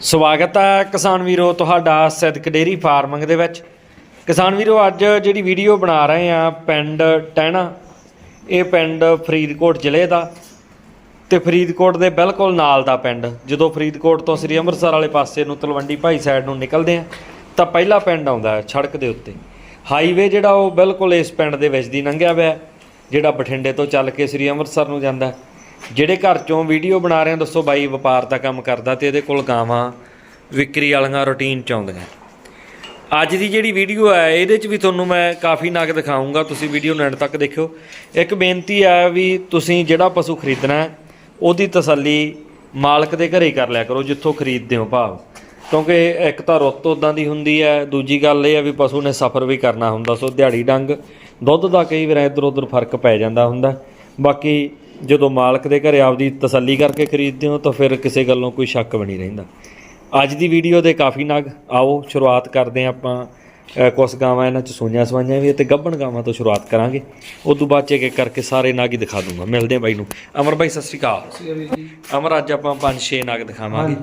ਸਵਾਗਤ ਹੈ ਕਿਸਾਨ ਵੀਰੋ ਤੁਹਾਡਾ ਸਿੱਧਕ ਡੇਰੀ ਫਾਰਮਿੰਗ ਦੇ ਵਿੱਚ। ਕਿਸਾਨ ਵੀਰੋ, ਅੱਜ ਜਿਹੜੀ ਵੀਡੀਓ ਬਣਾ ਰਹੇ ਆ ਪਿੰਡ ਟਹਿਣਾ, ਇਹ ਪਿੰਡ ਫਰੀਦਕੋਟ ਜ਼ਿਲ੍ਹੇ ਦਾ ਤੇ ਫਰੀਦਕੋਟ ਦੇ ਬਿਲਕੁਲ ਨਾਲ ਦਾ ਪਿੰਡ। ਜਦੋਂ ਫਰੀਦਕੋਟ ਤੋਂ ਸ੍ਰੀ ਅੰਮ੍ਰਿਤਸਰ ਵਾਲੇ ਪਾਸੇ ਨੂੰ ਤਲਵੰਡੀ ਭਾਈ ਸਾਈਡ ਨੂੰ ਨਿਕਲਦੇ ਆ ਤਾਂ ਪਹਿਲਾ ਪਿੰਡ ਆਉਂਦਾ ਹੈ ਸੜਕ ਦੇ ਉੱਤੇ। ਹਾਈਵੇ ਜਿਹੜਾ ਉਹ ਬਿਲਕੁਲ ਇਸ ਪਿੰਡ ਦੇ ਵਿੱਚ ਦੀ ਲੰਘਿਆ ਹੋਇਆ ਜਿਹੜਾ ਬਠਿੰਡੇ ਤੋਂ ਚੱਲ ਕੇ ਸ੍ਰੀ ਅੰਮ੍ਰਿਤਸਰ ਨੂੰ ਜਾਂਦਾ ਹੈ। ਜਿਹੜੇ ਘਰ ਚੋਂ ਵੀਡੀਓ ਬਣਾ ਰਹੇ ਆ, ਦੱਸੋ ਬਾਈ, ਵਪਾਰ ਦਾ ਕੰਮ ਕਰਦਾ ਤੇ ਇਹਦੇ ਕੋਲ ਗਾਵਾਂ, ਵਿਕਰੀ ਵਾਲੀਆਂ ਰੁਟੀਨ ਚ ਆਉਂਦੀਆਂ। ਅੱਜ ਦੀ ਜਿਹੜੀ ਵੀਡੀਓ ਹੈ ਇਹਦੇ ਚ ਵੀ ਤੁਹਾਨੂੰ ਮੈਂ ਕਾਫੀ ਨਗ ਦਿਖਾਉਂਗਾ ਤੁਸੀਂ ਵੀਡੀਓ ਨੂੰ ਤੱਕ ਦੇਖਿਓ। ਇੱਕ ਬੇਨਤੀ ਹੈ ਵੀ ਤੁਸੀਂ ਜਿਹੜਾ ਪਸ਼ੂ ਖਰੀਦਣਾ, ਉਹਦੀ ਤਸੱਲੀ ਮਾਲਕ ਦੇ ਘਰੇ ਹੀ ਕਰ ਲਿਆ ਕਰੋ, ਜਿੱਥੋਂ ਖਰੀਦਦੇ ਹੋ ਭਾਵ। ਕਿਉਂਕਿ ਇੱਕ ਤਾਂ ਰੁੱਤ ਉਦਾਂ ਦੀ ਹੁੰਦੀ ਹੈ ਦੂਜੀ ਗੱਲ ਇਹ ਹੈ ਵੀ ਪਸ਼ੂ ਨੇ ਸਫ਼ਰ ਵੀ ਕਰਨਾ ਹੁੰਦਾ, ਸੋ ਦਿਹਾੜੀ ਡੰਗ, ਦੁੱਧ ਦਾ ਕਈ ਵਾਰ ਇੱਧਰ ਉੱਧਰ ਫ਼ਰਕ ਪੈ ਜਾਂਦਾ ਹੁੰਦਾ। ਬਾਕੀ ਜਦੋਂ ਮਾਲਕ ਦੇ ਘਰੇ ਆਪਦੀ ਤਸੱਲੀ ਕਰਕੇ ਖਰੀਦਦੇ ਹੋ ਤਾਂ ਫਿਰ ਕਿਸੇ ਗੱਲੋਂ ਕੋਈ ਸ਼ੱਕ ਵੀ ਨਹੀਂ ਰਹਿੰਦਾ। ਅੱਜ ਦੀ ਵੀਡੀਓ ਦੇ ਕਾਫੀ ਨਗ ਆਓ ਸ਼ੁਰੂਆਤ ਕਰਦੇ ਹਾਂ ਆਪਾਂ ਕੁਛ ਗਾਵਾਂ ਇਹਨਾਂ ਚ ਸੋਈਆਂ ਸਵਾਈਆਂ ਵੀ ਤੇ ਗੱਭਣ ਗਾਵਾਂ ਤੋਂ ਸ਼ੁਰੂਆਤ ਕਰਾਂਗੇ। ਉਸ ਤੋਂ ਬਾਅਦ ਚ ਇੱਕ ਇੱਕ ਕਰਕੇ ਸਾਰੇ ਨਗ ਹੀ ਦਿਖਾ ਦੂੰਗਾ। ਮਿਲਦੇ ਹਾਂ ਬਾਈ ਨੂੰ। ਅਮਰ ਬਾਈ ਸਤਿ ਸ਼੍ਰੀ ਅਕਾਲ। ਅਮਰ ਅੱਜ ਆਪਾਂ ਪੰਜ ਛੇ ਨਗ ਦਿਖਾਵਾਂਗੇ।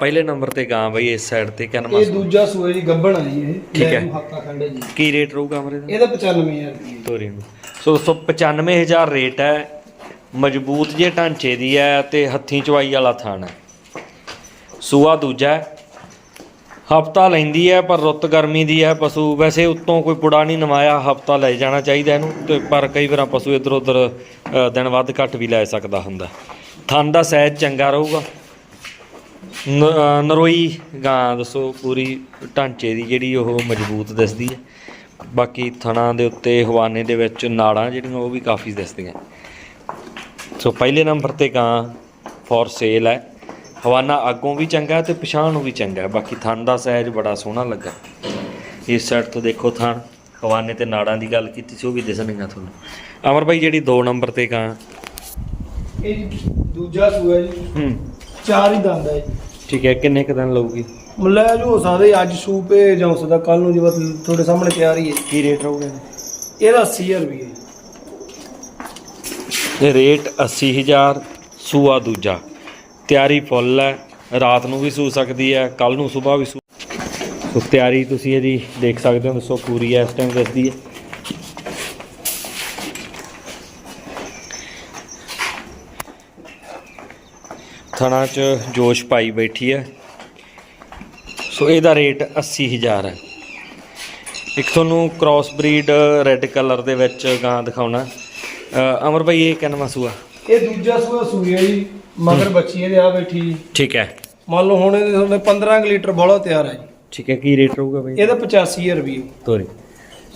ਪਹਿਲੇ ਨੰਬਰ ਤੇ ਗਾਂ ਬਾਈ ਇਸ ਸਾਈਡ ਤੇ ਕਨਮਾ ਇਹ ਦੂਜਾ ਸੂਏ ਦੀ ਗੱਬਣ ਆ ਜੀ ਇਹ। ਠੀਕ ਹੈ। ਖੰਡ ਜੀ। ਕੀ ਰੇਟ ਰਹੂਗਾ ਅਮਰ ਇਹਦਾ? ਇਹਦਾ 95000 ਰੁਪਏ ਤੋਰੀ ਨੂੰ। ਸੋ ਦੋਸਤੋ 95000 ਰੇਟ ਹੈ। ਮਜ਼ਬੂਤ ਜੇ ਢਾਂਚੇ ਦੀ ਹੈ ਤੇ ਹੱਥੀਂ ਚਵਾਈ ਵਾਲਾ ਥਾਣ ਹੈ। ਸੂਆ ਦੂਜਾ ਹਫਤਾ ਲੈਂਦੀ ਹੈ, ਪਰ ਰੁੱਤ ਗਰਮੀ ਦੀ ਹੈ। ਪਸ਼ੂ ਵੈਸੇ ਉੱਤੋਂ ਕੋਈ ਪੁੜਾ ਨਹੀਂ ਨਵਾਇਆ, ਹਫਤਾ ਲੈ ਜਾਣਾ ਚਾਹੀਦਾ ਇਹਨੂੰ, ਤੇ ਪਰ ਕਈ ਵਾਰਾਂ ਪਸ਼ੂ ਇਧਰ ਉਧਰ ਦਿਨ ਵੱਧ ਘੱਟ ਵੀ ਲੈ ਸਕਦਾ ਹੁੰਦਾ। ਥਣ ਦਾ ਸਾਈਜ਼ ਚੰਗਾ ਰਹੂਗਾ। ਨ- ਨਰੋਈ ਗਾਂ ਦੱਸੋ, ਪੂਰੀ ਢਾਂਚੇ ਦੀ ਜਿਹੜੀ ਉਹ ਮਜ਼ਬੂਤ ਦਿਸਦੀ ਹੈ। ਬਾਕੀ ਥਣਾ ਦੇ ਉੱਤੇ, ਹਵਾਨੇ ਦੇ ਵਿੱਚ ਨਾੜਾਂ ਜਿਹੜੀਆਂ ਉਹ ਵੀ ਕਾਫੀ ਦਿਸਦੀਆਂ। ਸੋ ਪਹਿਲੇ ਨੰਬਰ ਤੇ ਗਾਂ ਫॉर ਸੇਲ ਹੈ। ਹਵਾਨਾ ਅੱਗੋਂ ਵੀ ਚੰਗਾ ਤੇ ਪਛਾਣ ਨੂੰ ਵੀ ਚੰਗਾ। ਬਾਕੀ ਥਣ ਦਾ ਸਾਈਜ਼ ਬੜਾ ਸੋਹਣਾ ਲੱਗਾ। ਇਸ ਸਾਈਡ ਤੋਂ ਦੇਖੋ ਥਣ। ਹਵਾਨੇ ਤੇ ਨਾੜਾਂ ਦੀ ਗੱਲ ਕੀਤੀ ਸੀ ਉਹ ਵੀ ਦਿਸਣਗੀਆਂ ਤੁਹਾਨੂੰ। ਅਮਰ ਭਾਈ ਜਿਹੜੀ 2 ਨੰਬਰ ਤੇ ਗਾਂ। ਇਹ ਜੀ ਦੂਜਾ ਸੂਆ ਜੀ। ਹੂੰ। ਚਾਰ ਹੀ ਦੰਦ ਹੈ ਜੀ। ਠੀਕ ਹੈ ਕਿੰਨੇ ਕੁ ਦਿਨ ਲਊਗੀ? ਮੁੱਲਾ ਜੋ ਹੋ ਸਕਦਾ ਜੀ, ਅੱਜ ਸੂ ਪੇ ਜਾਂ ਹੋ ਸਕਦਾ ਕੱਲ ਨੂੰ ਜਿਵੇਂ ਤੁਹਾਡੇ ਸਾਹਮਣੇ ਤਿਆਰ ਹੀ। ਹੈ ਕੀ ਰੇਟ ਰਹੂਗਾ ਇਹਦਾ? 80000 ਰੁਪਏ ਰੇਟ 80000 ਸੂਆ ਦੂਜਾ। ਤਿਆਰੀ ਫੁੱਲ ਹੈ, ਰਾਤ ਨੂੰ ਵੀ ਸੂ ਸਕਦੀ ਹੈ ਕੱਲ ਨੂੰ ਸਵੇਰ ਵੀ ਸੂ ਸੋ ਤਿਆਰੀ ਤੁਸੀਂ ਇਹਦੀ ਦੇਖ ਸਕਦੇ ਹੋ, ਦੱਸੋ ਪੂਰੀ ਹੈ, ਇਸ ਟਾਈਮ ਦੱਸਦੀ ਹੈ। ਥਣਾ ਚ ਜੋਸ਼ ਪਾਈ ਬੈਠੀ ਹੈ। ਸੋ ਇਹਦਾ ਰੇਟ 80000 ਹੈ। ਇੱਕ ਤੁਹਾਨੂੰ ਕ੍ਰਾਸ ਬਰੀਡ ਰੈੱਡ ਕਲਰ ਦੇ ਵਿੱਚ ਗਾਂ ਦਿਖਾਉਣਾ। ਅ, ਅਮਰ ਭਾਈ ਇਹ ਕਿੰਨਾ ਸੂਆ? ਇਹ ਦੂਜਾ ਸੂਆ ਸੂਆ ਜੀ ਮਗਰ ਬੱਚੀ ਇਹਦੇ ਆ ਬੈਠੀ ਜੀ। ਠੀਕ ਹੈ। ਮੰਨ ਲਓ ਹੁਣ ਇਹਦੇ ਸਾਹਮਣੇ 15 ਕੁ ਲੀਟਰ ਬੋਲਾ ਤਿਆਰ ਹੈ ਜੀ। ਠੀਕ ਹੈ ਕੀ ਰੇਟ ਰਹੂਗਾ ਭਾਈ? ਇਹਦਾ 85000 ਰੁਪਏ ਤੋਰੀ।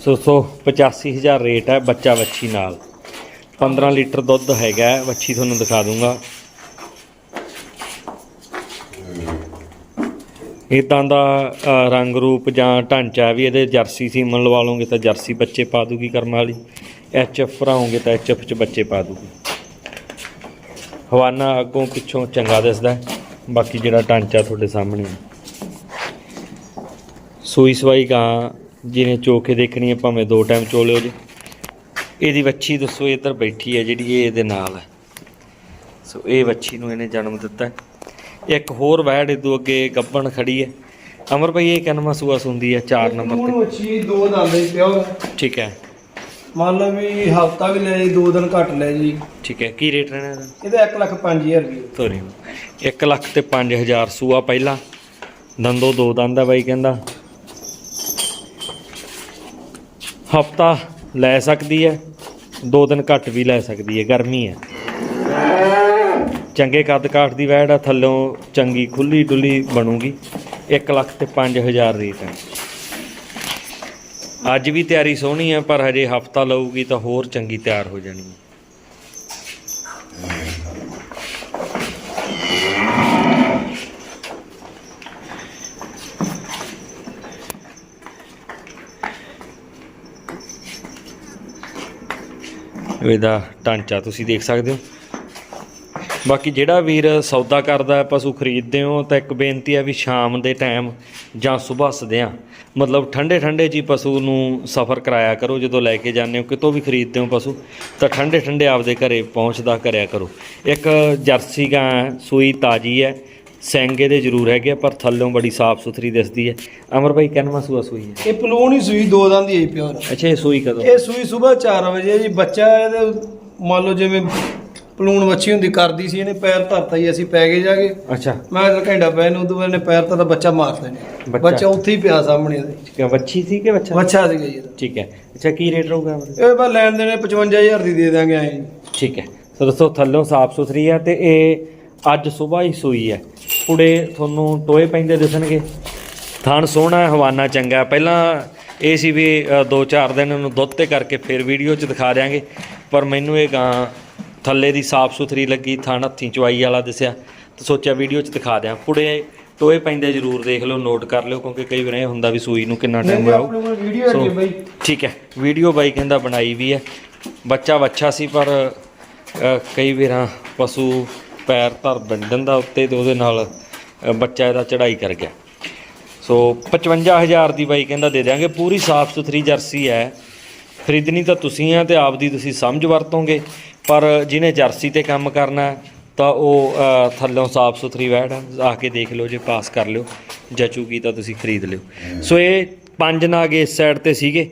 ਸੋ ਸੋ 85000 ਰੇਟ ਹੈ ਬੱਚਾ ਵੱਛੀ ਨਾਲ। 15 ਲੀਟਰ ਦੁੱਧ ਹੈਗਾ ਹੈ, ਵੱਛੀ ਤੁਹਾਨੂੰ ਦਿਖਾ ਦੂੰਗਾ। ਇਦਾਂ ਦਾ ਰੰਗ ਰੂਪ ਜਾਂ ਢਾਂਚਾ ਵੀ ਇਹਦੇ ਜਰਸੀ ਸੀਮਨ ਲਵਾ ਲਓਗੇ ਤਾਂ ਜਰਸੀ ਬੱਚੇ ਪਾ ਦੂਗੀ ਕਰਮ ਵਾਲੀ ਐਚ ਐਫ ਭਰਾਓਗੇ ਤਾਂ ਐਚ ਚ ਬੱਚੇ ਪਾ ਦੂਗੀ। ਹਵਾਨਾ ਅੱਗੋਂ ਪਿੱਛੋਂ ਚੰਗਾ ਦਿਸਦਾ ਬਾਕੀ ਜਿਹੜਾ ਢਾਂਚਾ ਤੁਹਾਡੇ ਸਾਹਮਣੇ ਹੈ। ਸੂਈ ਸਵਾਈ ਗਾਂ ਜਿਹਨੇ ਚੋ ਕੇ ਦੇਖਣੀ ਹੈ, ਭਾਵੇਂ ਦੋ ਟਾਈਮ ਚੋ ਲਿਓ ਜੀ। ਇਹਦੀ ਵੱਛੀ ਦੱਸੋ ਇੱਧਰ ਬੈਠੀ ਹੈ ਜਿਹੜੀ ਇਹ ਇਹਦੇ ਨਾਲ ਹੈ। ਸੋ ਇਹ ਵੱਛੀ ਨੂੰ ਇਹਨੇ ਜਨਮ ਦਿੱਤਾ ਇੱਕ ਹੋਰ ਵੈੜ ਇਦੋਂ ਅੱਗੇ ਗੱਬਣ ਖੜੀ ਹੈ। ਅਮਰ ਭਾਈ ਇਹ ਕਿੰਨਵਾਂ ਸੂਆ ਸੁੰਦੀ ਹੈ 4 ਨੰਬਰ ਦੋ ਦੰਦ ਹੈ ਤੇ ਠੀਕ ਹੈ। ਮੰਨ ਲਓ ਵੀ ਹਫਤਾ ਵੀ ਲੈ ਜੀ ਦੋ ਦਿਨ ਘੱਟ ਲੈ ਜੀ। ਠੀਕ ਹੈ। ਕੀ ਰੇਟ ਰਹਿਣਾ ਇਹਦਾ? ਇਹਦਾ 1 ਲੱਖ 5000 ਰੁਪਏ। ਤੋਰੀ 1 ਲੱਖ ਤੇ 5000 ਸੂਆ ਪਹਿਲਾ। ਦੰਦੋ ਦੋ ਦੰਦ ਹੈ ਬਾਈ ਕਹਿੰਦਾ। ਹਫਤਾ ਲੈ ਸਕਦੀ ਹੈ। ਦੋ ਦਿਨ ਘੱਟ ਵੀ ਲੈ ਸਕਦੀ ਹੈ। ਗਰਮੀ ਹੈ। ਚੰਗੇ ਕੱਦ ਕਾਠ ਦੀ ਵੈੜ ਆ, ਥੱਲੋਂ ਚੰਗੀ ਖੁੱਲੀ ਡੁੱਲੀ ਬਣੂਗੀ। 1 ਲੱਖ ਤੇ 5000 ਰੇਟ ਹੈ। ਅੱਜ ਵੀ ਤਿਆਰੀ ਸੋਹਣੀ ਹੈ ਪਰ ਹਜੇ ਹਫਤਾ ਲਊਗੀ ਤਾਂ ਹੋਰ ਚੰਗੀ ਤਿਆਰ ਹੋ ਜਾਣੀ ਹੈ। ਇਹਦਾ ਢਾਂਚਾ ਤੁਸੀਂ ਦੇਖ ਸਕਦੇ ਹੋ। ਬਾਕੀ ਜਿਹੜਾ ਵੀਰ ਸੌਦਾ ਕਰਦਾ ਹੈ, ਪਸ਼ੂ ਖਰੀਦਦੇ ਹੋ ਤਾਂ ਇੱਕ ਬੇਨਤੀ ਹੈ ਵੀ ਸ਼ਾਮ ਦੇ ਟਾਈਮ ਜਾਂ ਸਵੇਰ ਸਦਿਆਂ ਮਤਲਬ ਠੰਡੇ ਠੰਡੇ ਜੀ ਪਸ਼ੂ ਨੂੰ ਸਫ਼ਰ ਕਰਾਇਆ ਕਰੋ ਜਦੋਂ ਲੈ ਕੇ ਜਾਂਦੇ ਹੋ ਕਿਤੋਂ ਵੀ ਖਰੀਦਦੇ ਹੋ ਪਸ਼ੂ ਤਾਂ ਠੰਡੇ ਠੰਡੇ ਆਪਦੇ ਘਰੇ ਪਹੁੰਚਦਾ ਕਰਿਆ ਕਰੋ। ਇੱਕ ਜਰਸੀ ਗਾਂ ਹੈ, ਸੂਈ ਤਾਜੀ ਹੈ ਸਿੰਗੇ ਦੇ ਜ਼ਰੂਰ ਹੈਗੇ ਪਰ ਥੱਲੋਂ ਬੜੀ ਸਾਫ਼ ਸੁਥਰੀ ਦਿਸਦੀ ਹੈ। ਅਮਰ ਭਾਈ ਕਿੰਨਵਾਂ ਸੂਆ ਸੂਈ ਹੈ? ਇਹ ਪਲੂਣ ਹੀ ਸੂਈ ਦੋ ਦੰਦ ਹੀ ਆਈ ਪਿਓਰ। ਅੱਛਾ ਇਹ ਸੂਈ ਕਦੋਂ? ਇਹ ਸੂਈ ਸਵੇਰ 4 ਵਜੇ ਜੀ ਬੱਚਾ ਇਹਦੇ ਮੰਨ ਲਓ ਜਿਵੇਂ ਪਲੂਣ ਵੱਛੀ ਹੁੰਦੀ ਕਰਦੀ ਸੀ ਇਹਨੇ ਪੈਰ ਧਰਤਾ ਹੀ ਅਸੀਂ ਪੈ ਗਏ ਜਾ ਕੇ ਅੱਛਾ। ਮੈਂ ਤਾਂ ਘੰਟਾ ਪੈ ਨੂੰ ਉਦੋਂ ਇਹਨੇ ਪੈਰ ਧਰਤਾ ਬੱਚਾ ਮਾਰ ਦੇਣੇ ਬੱਚਾ। ਉੱਥੇ ਹੀ ਪਿਆ ਸਾਹਮਣੇ ਇਹਦੇ ਠੀਕ ਹੈ ਵੱਛੀ ਸੀ ਕਿ ਬੱਚਾ ਬੱਚਾ ਸੀਗਾ ਜੀ ਠੀਕ ਹੈ। ਅੱਛਾ ਕੀ ਰੇਟ ਰਹੂਗਾ ਇਹ ਬਸ ਲੈਣ ਦੇਣੇ 55000 ਦੀ ਦੇ ਦਾਂਗੇ ਐਂ। ਠੀਕ ਹੈ। ਸੋ ਦੋਸਤੋ ਥੱਲੋਂ ਸਾਫ਼ ਸੁਥਰੀ ਹੈ ਤੇ ਇਹ ਅੱਜ ਸਵੇਰ ਹੀ ਸੂਈ ਹੈ। ਪੁੜੇ ਤੁਹਾਨੂੰ ਟੋਏ ਪੈਂਦੇ ਦਿਸਣਗੇ। ਥਣ ਸੋਹਣਾ ਹੈ, ਹਵਾਨਾ ਚੰਗਾ। ਪਹਿਲਾਂ ਇਹ ਸੀ ਵੀ 2-4 ਦਿਨ ਇਹਨੂੰ ਦੁੱਧ ਤੇ ਕਰਕੇ ਫਿਰ ਵੀਡੀਓ 'ਚ ਦਿਖਾ ਦਿਆਂਗੇ। ਪਰ ਮੈਨੂੰ ਇਹ ਗਾਂ ਥੱਲੇ ਦੀ ਸਾਫ਼ ਸੁਥਰੀ ਲੱਗੀ ਥਣ ਹੱਥੀਂ ਚਵਾਈ ਵਾਲਾ ਦਿਸਿਆ। ਤਾਂ ਸੋਚਿਆ ਵੀਡੀਓ 'ਚ ਦਿਖਾ ਦਿਆਂ। ਪੁੜੇ ਟੋਏ ਪੈਂਦੇ ਜ਼ਰੂਰ ਦੇਖ ਲਓ ਨੋਟ ਕਰ ਲਿਓ ਕਿਉਂਕਿ ਕਈ ਵਾਰ ਇਹ ਹੁੰਦਾ ਵੀ ਸੂਈ ਨੂੰ ਕਿੰਨਾ ਟਾਈਮ ਹੈ ਬਾਈ। ਠੀਕ ਹੈ ਵੀਡੀਓ ਬਾਈ ਕਹਿੰਦਾ ਬਣਾਈ ਵੀ ਹੈ। ਬੱਚਾ ਵੱਛਾ ਸੀ ਪਰ ਕਈ ਵਾਰਾਂ ਪਸ਼ੂ ਪੈਰ ਧਰ ਬੰਦਨ ਦਾ ਉੱਤੇ ਤੇ ਉਹਦੇ ਨਾਲ ਬੱਚਾ ਇਹਦਾ ਚੜਾਈ ਕਰ ਗਿਆ। ਸੋ 55000 ਦੀ ਬਾਈ ਕਹਿੰਦਾ ਦੇ ਦਿਆਂਗੇ। ਪੂਰੀ ਸਾਫ਼ ਸੁਥਰੀ ਜਰਸੀ ਹੈ। ਖਰੀਦਣੀ ਤਾਂ ਤੁਸੀਂ ਆ ਤੇ ਆਪਦੀ ਤੁਸੀਂ ਸਮਝ ਵਰਤੋਗੇ। ਪਰ ਜਿਹਨੇ ਜਰਸੀ ਤੇ ਕੰਮ ਕਰਨਾ ਤਾਂ ਉਹ ਥੱਲੋਂ ਸਾਫ਼ ਸੁਥਰੀ ਵੈੜ ਆ ਕੇ ਦੇਖ ਲਓ, ਜੇ ਪਾਸ ਕਰ ਲਿਓ। ਜਚੂਗੀ ਤਾਂ ਤੁਸੀਂ ਖਰੀਦ ਲਿਓ। ਸੋ ਇਹ ਪੰਜ ਨਾਗ ਇਸ ਸਾਈਡ ਤੇ ਸੀਗੇ।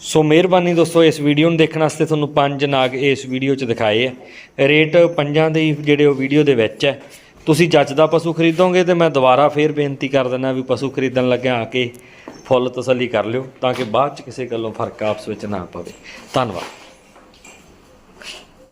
ਸੋ ਮਿਹਰਬਾਨੀ ਦੋਸਤੋ, ਇਸ ਵੀਡੀਓ ਨੂੰ ਦੇਖਣ ਵਾਸਤੇ ਤੁਹਾਨੂੰ ਪੰਜ ਨਾਗ ਇਸ ਵੀਡੀਓ 'ਚ ਦਿਖਾਏ ਆ। ਰੇਟ ਪੰਜਾਂ ਦੇ ਜਿਹੜੇ ਉਹ ਵੀਡੀਓ ਦੇ ਵਿੱਚ ਹੈ ਤੁਸੀਂ ਜੱਜਦਾ ਪਸ਼ੂ ਖਰੀਦੋਗੇ ਤੇ ਮੈਂ ਦੁਬਾਰਾ ਫੇਰ ਬੇਨਤੀ ਕਰ ਦਿੰਦਾ ਵੀ ਪਸ਼ੂ ਖਰੀਦਣ ਲੱਗਿਆ ਆ ਕੇ ਫੁੱਲ ਤਸੱਲੀ ਕਰ ਲਿਓ, ਤਾਂ ਕਿ ਬਾਅਦ 'ਚ ਕਿਸੇ ਗੱਲੋਂ ਫ਼ਰਕ ਆਪਸ ਵਿੱਚ ਨਾ ਪਵੇ। ਧੰਨਵਾਦ।